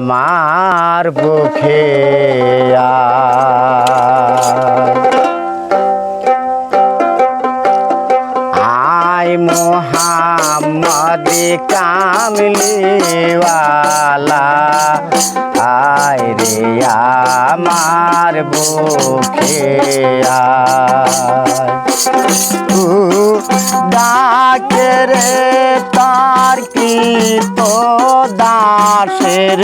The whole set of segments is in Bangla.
আমার বুকে আয়। মোহাম্মদ কামলিওয়ালা আয় রে আমার বুকে আয় ডাকে রে তার কি তো দাসের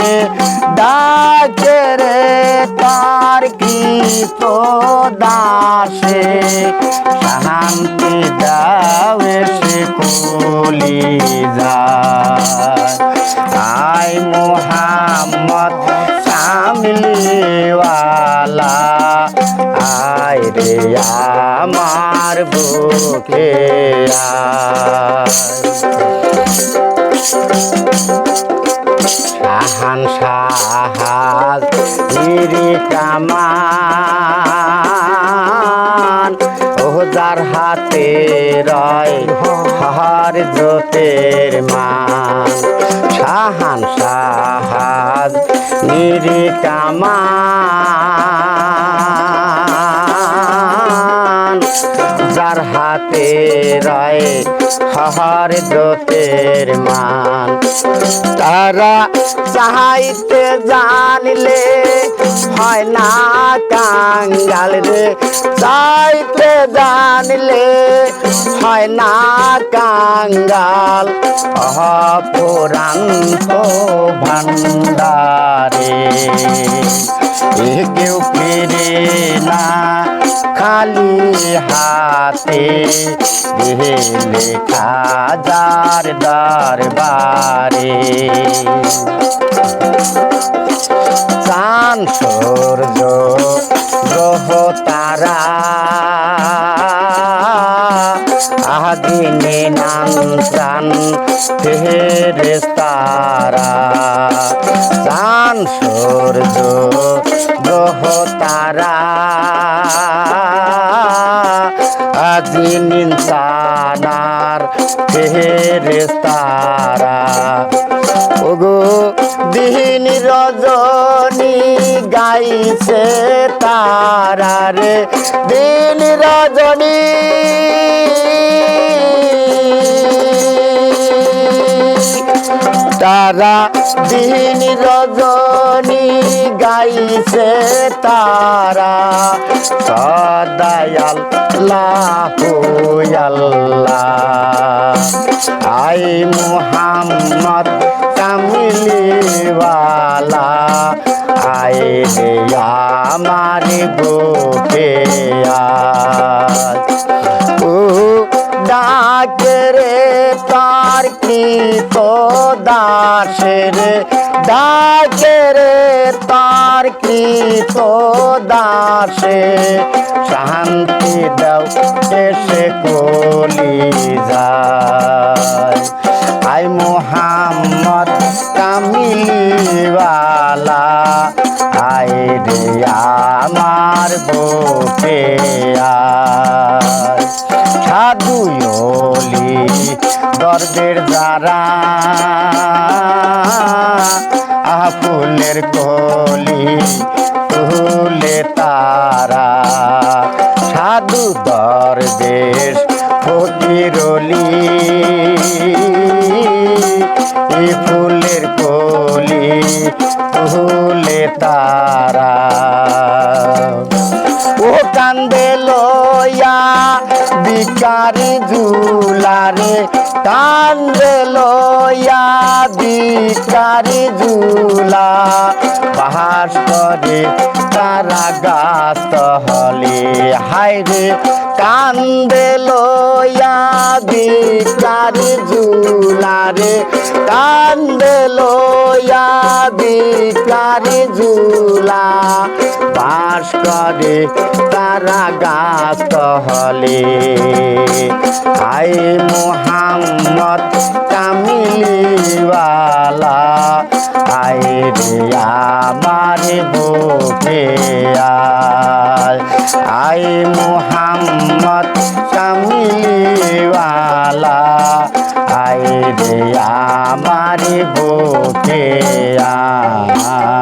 ডাকে তার কি তো দাসে শান্তি দাও সে কলি আয় মোহাম্মদ সামলিওয়ালা, আয় রে আমার বুকে আয়। শাহান শাহাজ হিরি কামান। হাতে রয় হর জোতের মান। শাহান শাহাজ নিরি যার হাতে রয় হর দ্রোতের মান। তারা চাহাইতে জানিলে হয় না কাঙ্গাল রে চাইতে জানলে হয় না কাঙ্গাল। অপুরান্ত ভান্ডারে। কেউ ফিরে না খালি হাতে। লেখা যার দরবারে। চান চান ফেরেস্তারা চান সূর্য, গ্রহ, তারা। আজিন ইনসানার ফেরেস্তারা ওগো দিন রজনী গাইছে তারা রে। দিন রজনী তারা দিন রজনী গাইছে তারা। সদায়াল লাহু আল্লাহ। আই মুহাম্মদ কামিলিওয়ালা। আই রে আমার বুকে ও ডাকে রে তার কি তো দাসের ডাকে রে তার কি তো দাসে। শান্তি দাও এসে কলি যায়। আই মোহাম্মদ কামিলিওয়ালা, আই রে আমার বুকে সাধু অলি দর্বের দ্বারা ফুলের কলি লয়া বিকারি জুলারে কান্দে লয়া বিকারি জুলা পাহাস করে তারা গাছ হলে হাইরে কান্দে লয়া বিকারি ঝুলারে কান্দে লয়া বিকারি ঝুলা বাস করে তারা গাছ হলে। আই মোহাম্মদ কামিলিওয়ালা আই রে আমার বুকে আয়। আই মোহাম্মদ কামিলিওয়ালা। আই রে আমার বুকে না